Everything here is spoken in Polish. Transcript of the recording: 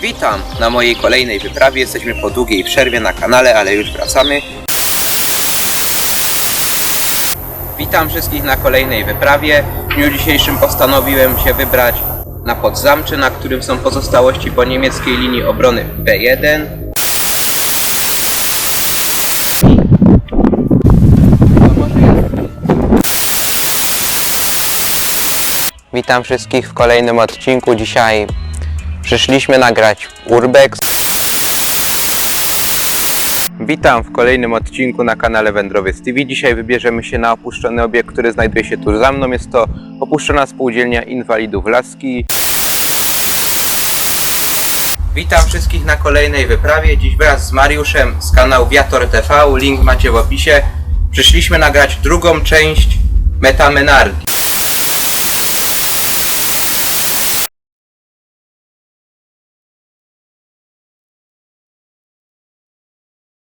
Witam na mojej kolejnej wyprawie. Jesteśmy po długiej przerwie na kanale, ale już wracamy. Witam wszystkich na kolejnej wyprawie. W dniu dzisiejszym postanowiłem się wybrać na Podzamcze, na którym są pozostałości po niemieckiej linii obrony B1. Witam wszystkich w kolejnym odcinku. Dzisiaj przyszliśmy nagrać Urbex. Witam w kolejnym odcinku na kanale Wędrowiec TV. Dzisiaj wybierzemy się na opuszczony obiekt, który znajduje się tuż za mną. Jest to opuszczona spółdzielnia inwalidów Laski. Witam wszystkich na kolejnej wyprawie. Dziś wraz z Mariuszem z kanału Viator TV, link macie w opisie. Przyszliśmy nagrać drugą część Metamenarki.